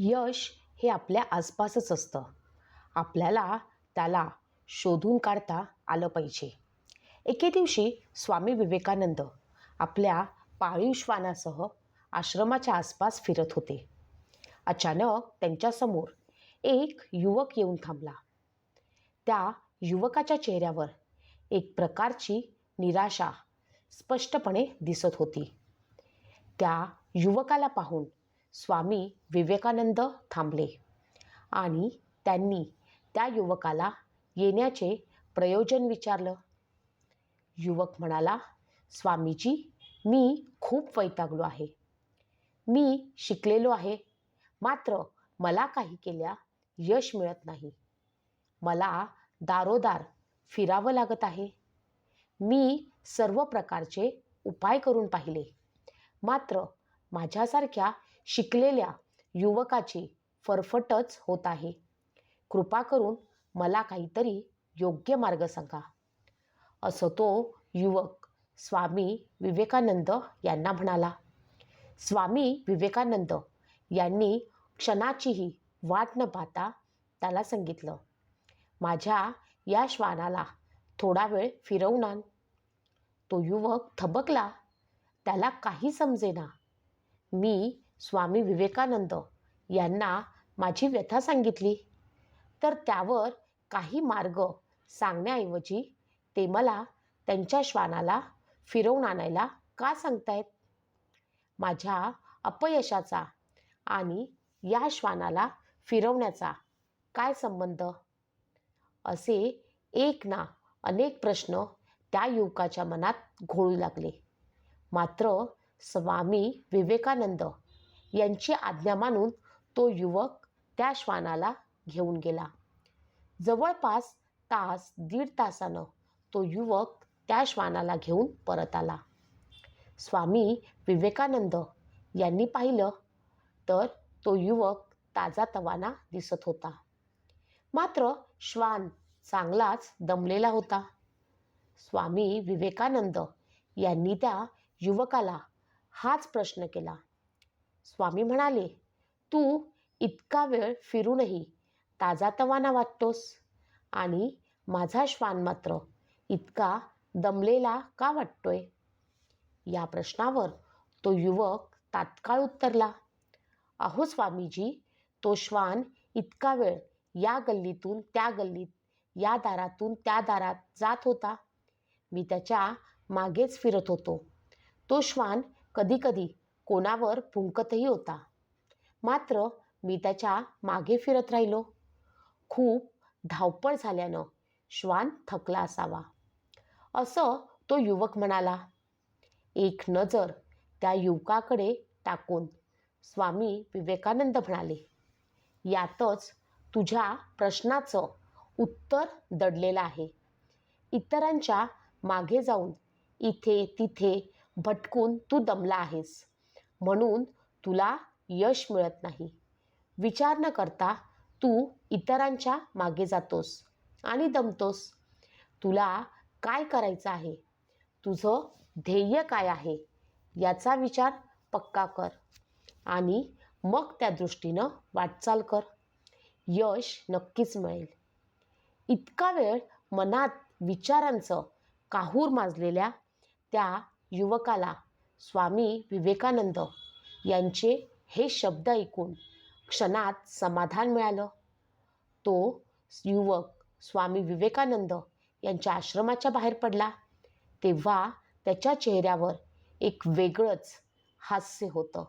यश हे आपल्या आसपासच असतं. आपल्याला त्याला शोधून काढता आलं पाहिजे. एके दिवशी स्वामी विवेकानंद आपल्या पाळीव श्वानासह आश्रमाच्या आसपास फिरत होते. अचानक त्यांच्यासमोर एक युवक येऊन थांबला. त्या युवकाच्या चेहऱ्यावर एक प्रकारची निराशा स्पष्टपणे दिसत होती. त्या युवकाला पाहून स्वामी विवेकानंद थांबले आणि त्यांनी त्या युवकाला येण्याचे प्रयोजन विचारलं. युवक म्हणाला स्वामीजी मी खूप वैतागलो आहे. मी शिकलेलो आहे. मात्र मला काही केल्या यश मिळत नाही. मला दारोदार फिरावं लागत आहे. मी सर्व प्रकारचे उपाय करून पाहिले. मात्र माझ्यासारख्या शिकलेल्या युवकाची फरफटच होत आहे. कृपा करून मला काहीतरी योग्य मार्ग सांगा. असं तो युवक स्वामी विवेकानंद यांना म्हणाला. स्वामी विवेकानंद यांनी क्षणाचीही वाट न पाहता त्याला सांगितलं माझ्या या श्वानाला थोडा वेळ फिरवून आण तो युवक थबकला. त्याला काही समजेना. मी स्वामी विवेकानंद यांना माझी व्यथा सांगितली. तर त्यावर काही मार्ग सांगण्याऐवजी ते मला त्यांच्या श्वानाला फिरवून आणायला का सांगतायत? माझ्या अपयशाचा आणि या श्वानाला फिरवण्याचा काय संबंध? असे एक ना अनेक प्रश्न त्या युवकाच्या मनात घोळू लागले. मात्र स्वामी विवेकानंद यांची आज्ञा मानून तो युवक त्या श्वानाला घेऊन गेला. जवळपास तास दीड तासानं तो युवक त्या श्वानाला घेऊन परत आला. स्वामी विवेकानंद यांनी पाहिलं तर तो युवक ताजा तवाना दिसत होता. मात्र श्वान चांगलाच दमलेला होता. स्वामी विवेकानंद यांनी त्या युवकाला हाच प्रश्न केला. स्वामी म्हणाले तू इतका वेळ फिरूनही ताजा तवाना वाटतोस? आणि माझा श्वान मात्र इतका दमलेला का वाटतोय? या प्रश्नावर तो युवक तात्काळ उत्तरला अहो स्वामीजी तो श्वान इतका वेळ या गल्लीतून त्या गल्लीत या दारातून त्या दारात जात होता. मी त्याच्या मागेच फिरत होतो. तो श्वान कधीकधी कोणावर फुंकतही होता. मात्र मी त्याच्यामागे फिरत राहिलो. खूप धावपळ झाल्यानं श्वान थकला असावा. असं तो युवक म्हणाला एक नजर त्या युवकाकडे टाकून स्वामी विवेकानंद म्हणाले यातच तुझ्या प्रश्नाचं उत्तर दडलेलं आहे. इतरांच्या मागे जाऊन इथे तिथे भटकून तू दमला आहेस. म्हणून तुला यश मिळत नाही. विचार न करता तू इतरांच्या मागे जातोस आणि दमतोस. तुला काय करायचं आहे? तुझं ध्येय काय आहे? याचा विचार पक्का कर आणि मग त्या दृष्टीनं वाटचाल कर. यश नक्कीच मिळेल. इतका वेळ मनात विचारांचं काहूर माजलेल्या त्या युवकाला स्वामी विवेकानंद यांचे हे शब्द ऐकून क्षणात समाधान मिळालं. तो युवक स्वामी विवेकानंद यांच्या आश्रमाच्या बाहेर पडला. तेव्हा त्याच्या चेहऱ्यावर एक वेगळंच हास्य होतं.